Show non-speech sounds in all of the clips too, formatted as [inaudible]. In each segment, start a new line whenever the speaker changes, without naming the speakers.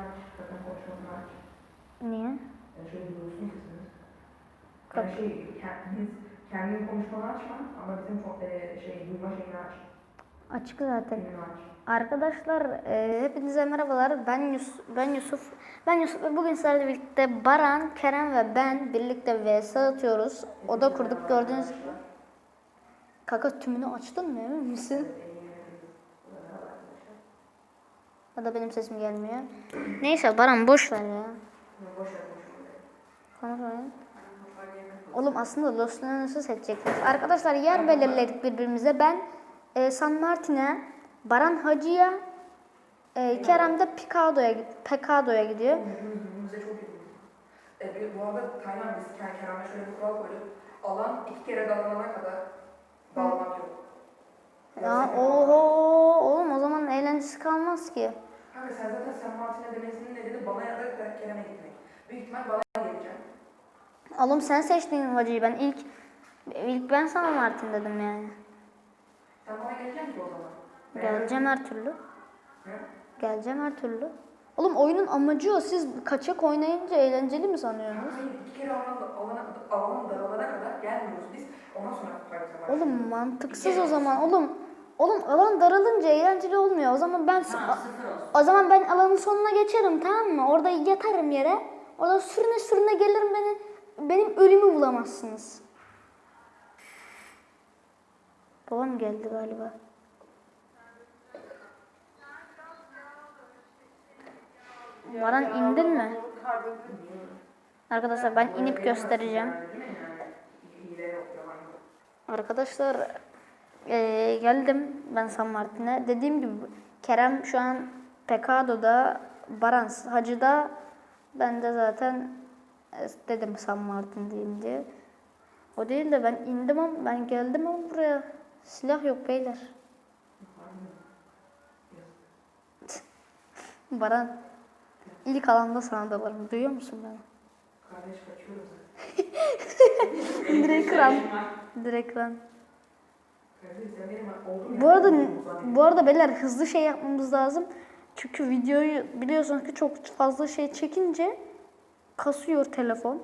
aç. Sakın konuşmasını aç.
Niye?
Yani şöyle sesiniz.
Kap-
Yani şey, kendiniz, kendin konuşmanı açma ama bizim fo- e, şey, duyma şeyini aç.
Açık zaten.
Aç.
Arkadaşlar e, hepinize merhabalar. Ben Yusuf, ben Yusuf. Ben Yusuf ve bugün sizlerle birlikte Baran, Kerem ve ben birlikte vs atıyoruz. Oda kurduk gördüğünüz gibi. Kaka tümünü açtın mı emin misin? Ya da benim sesim gelmiyor. Neyse Baran boş ver ya.
Boş ver konuşmayı.
Konuşmayın. Oğlum aslında Los Angeles'ı seçecektik. Arkadaşlar yer belirledik birbirimize. Ben e, San Martin'e, Baran Hacı'ya, e, Kerem de Picado'ya Picado'ya gidiyor.
Birbirimize çok yakınız. E, bir- bu arada Taylan biz Kerem'e şöyle bir kural koyduk. Alan iki kere dağılana kadar dağılmak yok.
Ya oho oğlum o zaman eğlencesi kalmaz ki.
Kanka sen zaten San Martin'e demesinin nedeni bana ya da Kerem'e gitmek. Büyük ihtimal bana geleceğim.
Oğlum sen seçtin Hacı'yı ben ilk ilk ben San Martin dedim yani.
Sen bana geleceksin ki o zaman.
Geleceğim her türlü.
Hı?
Geleceğim her türlü. Oğlum oyunun amacı o. Siz kaçak oynayınca eğlenceli mi sanıyorsunuz?
Hayır, iki kere alan, alana, alan daralana kadar gelmiyoruz biz. Ondan sonra başlıyoruz.
Oğlum mantıksız o zaman. Oğlum oğlum alan daralınca eğlenceli olmuyor. O zaman ben o zaman ben alanın sonuna geçerim tamam mı? Orada yatarım yere. Orada sürüne sürüne gelirim beni benim ölümü bulamazsınız. Babam geldi galiba. Baran indin mi? Arkadaşlar ben inip göstereceğim. Arkadaşlar eee, geldim ben San Martin'e. Dediğim gibi Kerem şu an Pekado'da, Baran Hacı'da. Ben de zaten e, dedim San Martin diyeyim diye. O değil de ben indim ama ben geldim ama buraya silah yok beyler. [laughs] Baran ilk alanda sana dalarım. Duyuyor musun beni?
Kardeş kaçıyorum ben. [laughs]
Direkt kıran. Direkt kıran.
Kardeş sen benim oldum
Bu arada bu arada beyler hızlı şey yapmamız lazım. Çünkü videoyu biliyorsunuz ki çok fazla şey çekince kasıyor telefon.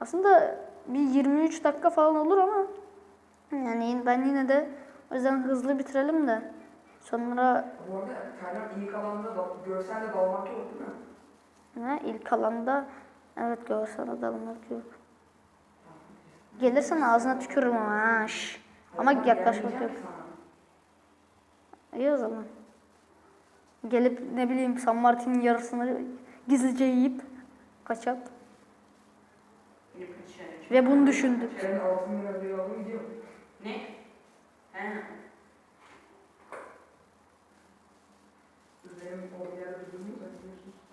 Aslında bir 23 dakika falan olur ama yani ben yine de o yüzden hızlı bitirelim de sonra
Bu arada Taylan ilk alanda da, görselde dalmak yok değil mi?
ne ilk alanda evet görsel adamlık yok. Gelirsen ağzına tükürürüm ama ha. şş. Ama yaklaşmak yok. İyi o zaman. Gelip ne bileyim San Martin'in yarısını gizlice yiyip kaçak. Ve bunu düşündük.
Senin altın lira bir aldım gidiyor.
Ne? He.
Benim o yerde.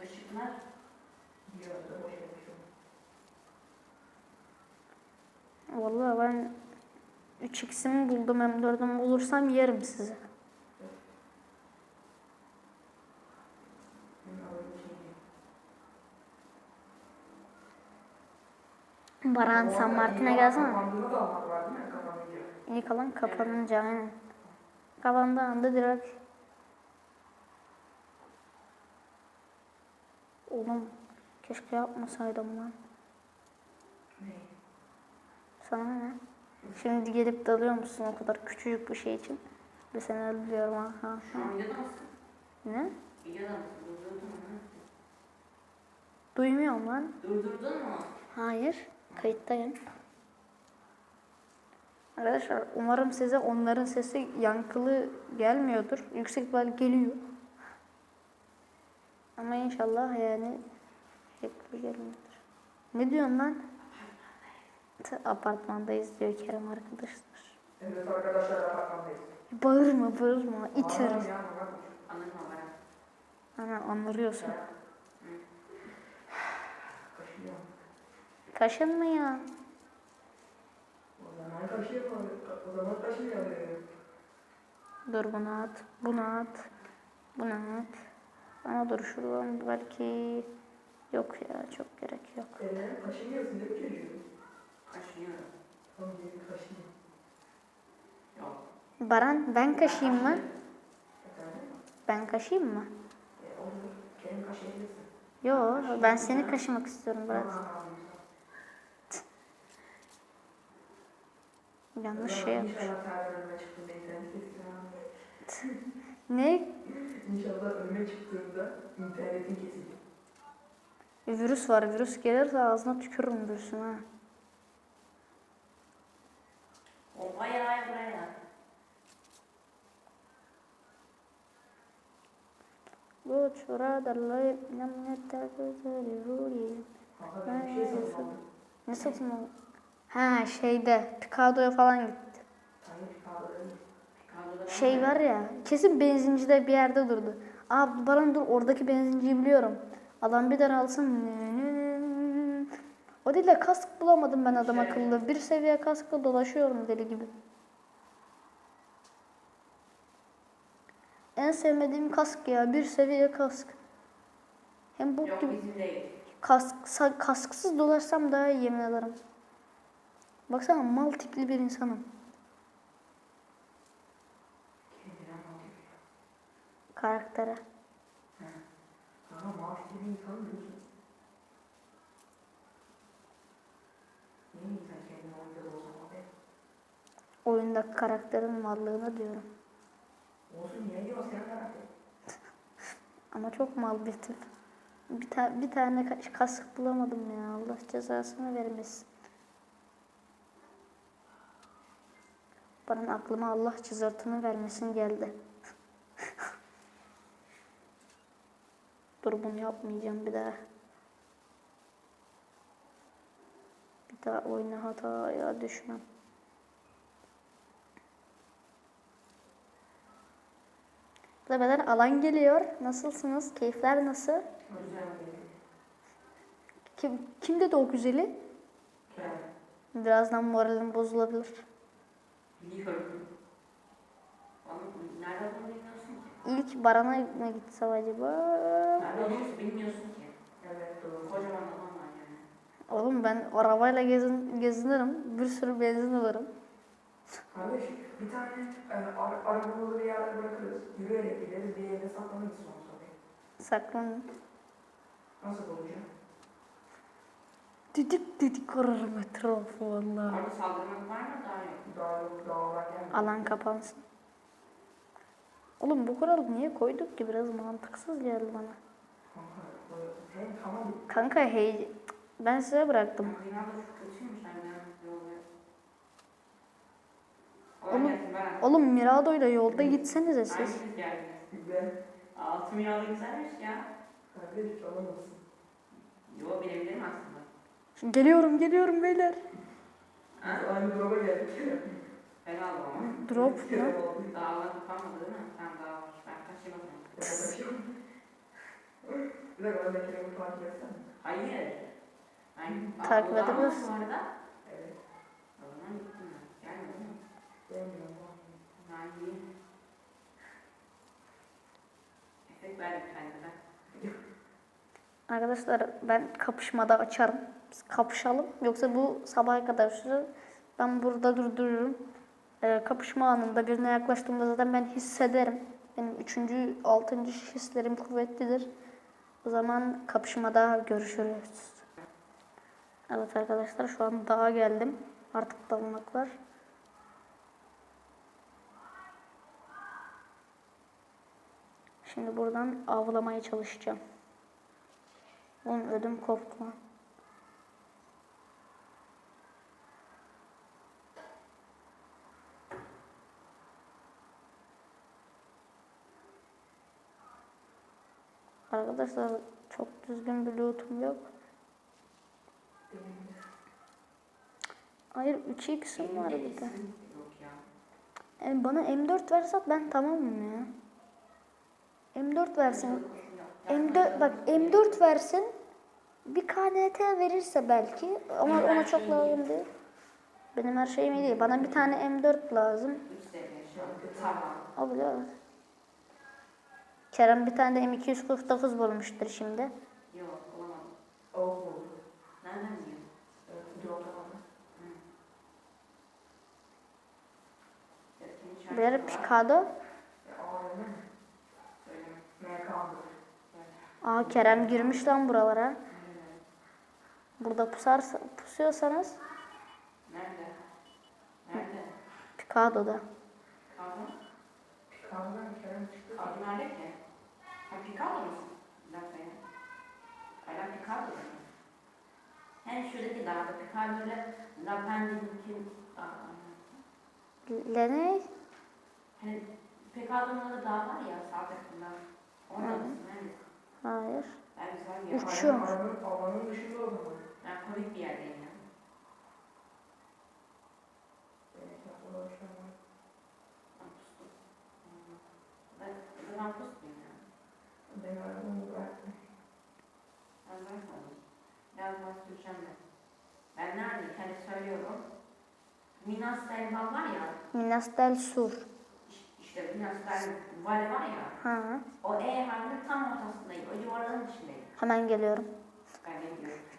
Işıklar.
Boş.
Vallahi ben 3x'imi buldum M4'ümü bulursam yerim sizi. Baran San Martin'e gelsene. İlk alan kapanınca aynen. Kapandığı anda direkt. Oğlum keşke yapmasaydım lan. Sana ne? Şimdi gelip dalıyor musun o kadar küçücük bir şey için? Ve seni öldürüyorum ha. ha.
Şu an videoda mısın?
Ne?
Videoda mısın? Durdurdun mu?
Duymuyorum lan.
Durdurdun mu?
Hayır. Kayıttayım. Arkadaşlar umarım size onların sesi yankılı gelmiyordur. Yüksek ihtimal geliyor. Ama inşallah yani yankılı gelmiyordur. Ne diyorsun lan? Apartmandayız diyor Kerem arkadaşlar.
Evet arkadaşlar apartmandayız.
Bağırma bağırma
bana.
Ana anlıyorsun.
Kaşıyorum.
Kaşınma ya. [sighs]
O zaman kaşıyamam. O zaman kaşıyamıyorum.
Dur bunu at. Bunu at. Bunu at. Ama dur şuradan belki yok ya çok gerek yok.
Eee kaşımıyorsun değil mi çocuğum?
Kaşınıyorum.
Tamam gelin kaşıyım.
Yok.
Baran ben kaşıyım mı? Ben kaşıyım mı? Yo ben seni kaşımak istiyorum biraz. Yanlış şey yapmış. Ne?
İnşallah önüme çıktığında internetin kesilir.
Virüs var. Virüs gelirse ağzına tükürürüm virüsün ha.
Hayır buraya.
Ben bir şey satın aldım.
Ne satın aldın? Ha şeyde Picado'ya falan gitti. Şey var ya kesin benzincide bir yerde durdu. Aa Baran dur oradaki benzinciyi biliyorum. Adam bir tane alsın. O değil de kask bulamadım ben adam
Şey.
akıllı. Bir seviye kaskla dolaşıyorum deli gibi. En sevmediğim kask ya. Bir seviye kask. Hem
Yok
gibi.
bizim değil.
Kask, kasksız dolaşsam daha iyi yemin ederim. Baksana mal tipli bir insanım.
Mal.
Karaktere.
Kanka maaş gibi insan kendini oyunda da o zaman be?
Oyundaki karakterin varlığını diyorum.
Olsun niye diyorsun sen karakter?
Ama çok mal bir tip. Bir, ta- bir tane ka- kask bulamadım ya. Allah cezasını vermesin. Bana aklıma Allah cızırtını vermesin geldi. [laughs] Dur bunu yapmayacağım bir daha. Daha oyuna hataya düşmem. Beden alan geliyor. Nasılsınız? Keyifler nasıl?
Güzel
Kim, kim dedi o güzeli?
Kerem.
Birazdan moralim bozulabilir.
Biliyorum. Oğlum nerede bunu bilmiyorsun ki?
İlk Baran'a mı gitsem acaba?
Nerede olduğunu bilmiyorsun ki.
Evet doğru.
Kocaman.
Oğlum ben arabayla gezin, gezinirim. Bir sürü benzin alırım.
Kardeş bir tane e, ara, arabaları bir yerde bırakırız. Yürüyerek gideriz bir yere saklanırız sonra sonra.
Saklanın.
Nasıl olacak?
Didik didik ararım etrafı vallahi.
Orada saldırmak var mı daha yok.
Daha yok daha var gelmiyor.
Alan kapansın. Oğlum bu kuralı niye koyduk ki? Biraz mantıksız geldi bana.
Kanka
Kanka hey... Ben size bıraktım.
Ben.
Oğlum-. Oğlum Mirado'yla yolda gitsenize siz.
Ben
Altı milyarda güzelmiş ya.
kardeş alamazsın.
Yo bilebilirim aslında.
Geliyorum geliyorum beyler.
Ha?
Aynı drop'a geldik.
Helal ama.
Drop mu?
Dağlar kapanmadı değil mi? Sen daha var. Ben kaçırmadım.
Ben kaçıyorum. Bir dakika ben de Kerem'i takip etsem?
Hayır. Ben
Takip edebilirsin.
Evet.
Gittim ben. Gelmedi mi? Efekt.
Arkadaşlar ben kapışmada açarım. Biz kapışalım. Yoksa bu sabaha kadar sürer. Ben burada durdururum. Ee, kapışma anında birine yaklaştığımda zaten ben hissederim. Benim üçüncü, altıncı hislerim kuvvetlidir. O zaman kapışmada görüşürüz. Evet arkadaşlar şu an dağa geldim. Artık dalmak var. Şimdi buradan avlamaya çalışacağım. Oğlum ödüm koptu. Arkadaşlar çok düzgün bir lootum yok. Hayır 3x'im var bir de. Yani bana M4 versen ben tamamım ya. M4 versin. M4 bak M4 versin. Bir KNT verirse belki ama ona çok lazım değil. Benim her şeyim iyi değil. Bana bir tane M4 lazım. O bile var. Kerem bir tane de M249 bulmuştur şimdi.
Yok olamadım.
Avuk oldu.
Nereden biliyorsun?
Evet, drop'tan aldım.
Var.
Picado. Aa Kerem girmiş lan buralara. Burada pusarsa, pusuyorsanız
Nerede? Nerede?
Picado'da.
Kahveden Kerem çıktı.
Abi nerede ki? Ha Picasso musun? Bir dakika ya. Hala Picasso mu? Hem şuradaki dağda Picasso ile La Pendul'un
Lene
Hani Picasso'nun orada dağ var ya sağ tarafında. Orada
Hı.
mısın? Neredesin?
hayır.
Ben güzel bir yer.
Uç. Uçuyor.
Alanın, alanın dışında o zaman.
Ben komik bir yerdeyim ya.
Evet, aklıma bir şey var.
Ben pustum. Ben, ben pustum ya.
Benim arabamı bıraktım.
Ben bırakmadım. Biraz daha süreceğim de. Ben neredeyim? Hani söylüyorum. Minas Delval var ya.
Minas del Sur.
Var ya.
Ha.
O E harfinin tam ortasındayım. O yuvarlağın dışındayım.
Hemen geliyorum.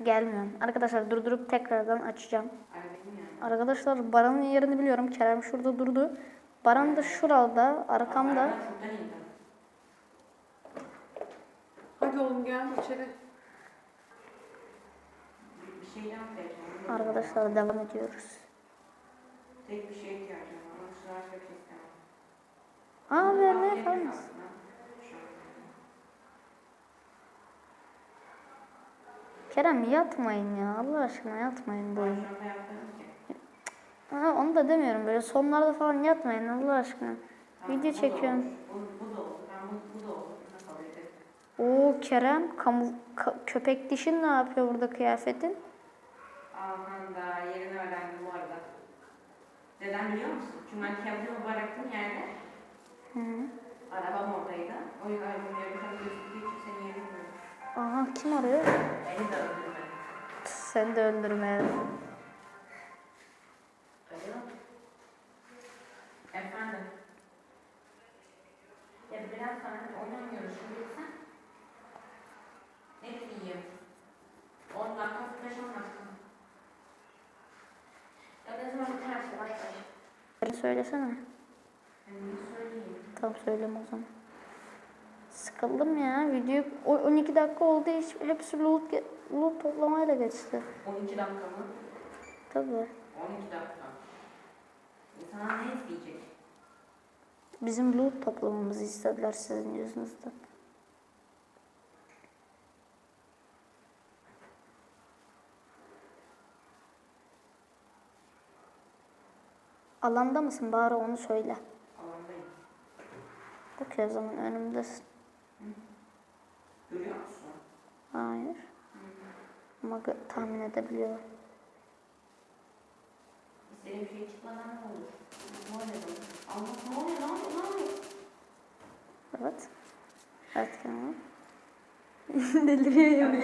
Gelmiyorum. Arkadaşlar durdurup tekrardan açacağım. Arkadaşlar Baran'ın yerini biliyorum. Kerem şurada durdu. Baran da şurada, arkamda.
Hadi oğlum gel içeri.
Bir, vereceğim.
Arkadaşlar devam ediyoruz.
Tek bir şeye ihtiyacım var. Başka bir şey.
Aa
afiyet
kalmış. Kerem yatmayın ya. Allah aşkına yatmayın böyle. Ha, onu da demiyorum. Böyle sonlarda falan yatmayın Allah aşkına. Video çekiyorum. Oo Kerem kamu, ka- köpek dişin ne yapıyor burada kıyafetin?
Aman da yerini öğrendim bu arada. Neden biliyor musun? Çünkü ben kendimi bıraktığım yerde
Hı.
arabam oradaydı. O yüzden gözüktüğü için seni yerini bilmiyorum.
Aha kim arıyor?
Beni de öldürme.
Sen de öldürme.
Alo. Efendim. Ya biraz sonra oyun oynuyoruz şimdi sen. Ne diyeyim? 10 dakika, 5 dakika. Ya ne zaman baş.
Söylesene.
Ben ne söyleyeyim?
Tamam söyleme o zaman. Sıkıldım ya. Video o 12 dakika oldu. Hiç, hepsi loot, loot toplamayla geçti.
12 dakika mı?
Tabii.
12 dakika. İnsanlar ne izleyecek?
Bizim loot toplamamızı istediler sizin yüzünüzden. Alanda mısın? Bari onu söyle. Okey o zaman önümdesin.
Görüyor musun?
Hayır. Ama tahmin edebiliyorum.
İstediğim bir şey çıkmadan ne olur? Ne oluyor? Allah ne oluyor? Ne oluyor?
Evet. Evet Kemal. [laughs] Deliriyor ya.
Ben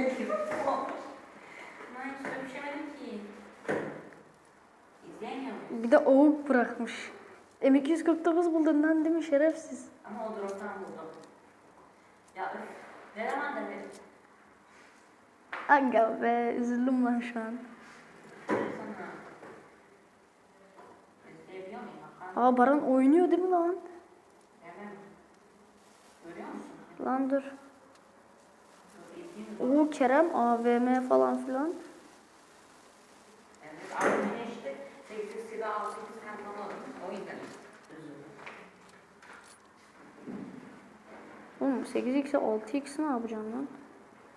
hiç dönüşemedim ki. İzleyemiyor muyum?
Bir de oğuk bırakmış. M249 buldun lan değil mi şerefsiz?
Ama o drop'tan buldum. Ya öf. Ne zaman demedim?
Aga be üzüldüm lan şu an. Aa Baran oynuyor değil mi lan?
Evet. Görüyor musun?
Lan dur.
Dur, izleyeyim mi?
Oo Kerem AVM falan filan.
Evet. Artık işte 8 silah 6 8 kantlamadım. O yüzden üzüldüm.
Oğlum 8x'e 6x ne yapacağım lan?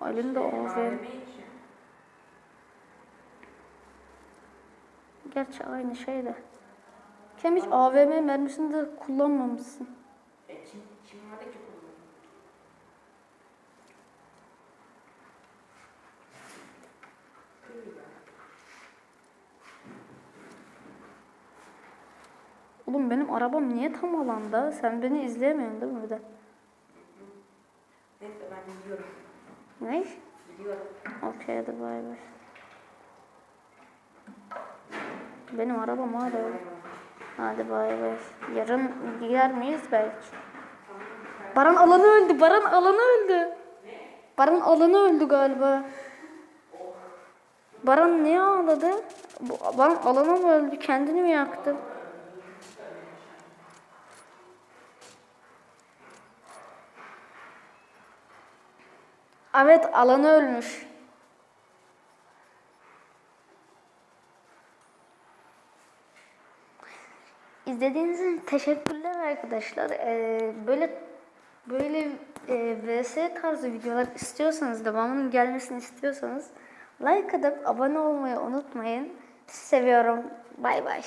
AVM.
AVM için.
Gerçi aynı şey de. Kem hiç AVM mermisini de kullanmamışsın.
E, vardı ki.
Oğlum benim arabam niye tam alanda? Sen beni izleyemiyorsun değil mi bir de?
Neyse ben gidiyorum.
Ne?
Gidiyorum.
Okey hadi bay bay. Benim arabam hala öyle. Hadi bay bay. Yarın gider miyiz belki? Baran alanı öldü. Baran alanı öldü. Baran alanı öldü galiba. Baran niye ağladı? Baran alana mı öldü? Kendini mi yaktı? Evet alanı ölmüş. İzlediğiniz için teşekkürler arkadaşlar. Ee, böyle böyle e, VS tarzı videolar istiyorsanız, devamının gelmesini istiyorsanız like atıp abone olmayı unutmayın. Sizi seviyorum. Bay bay.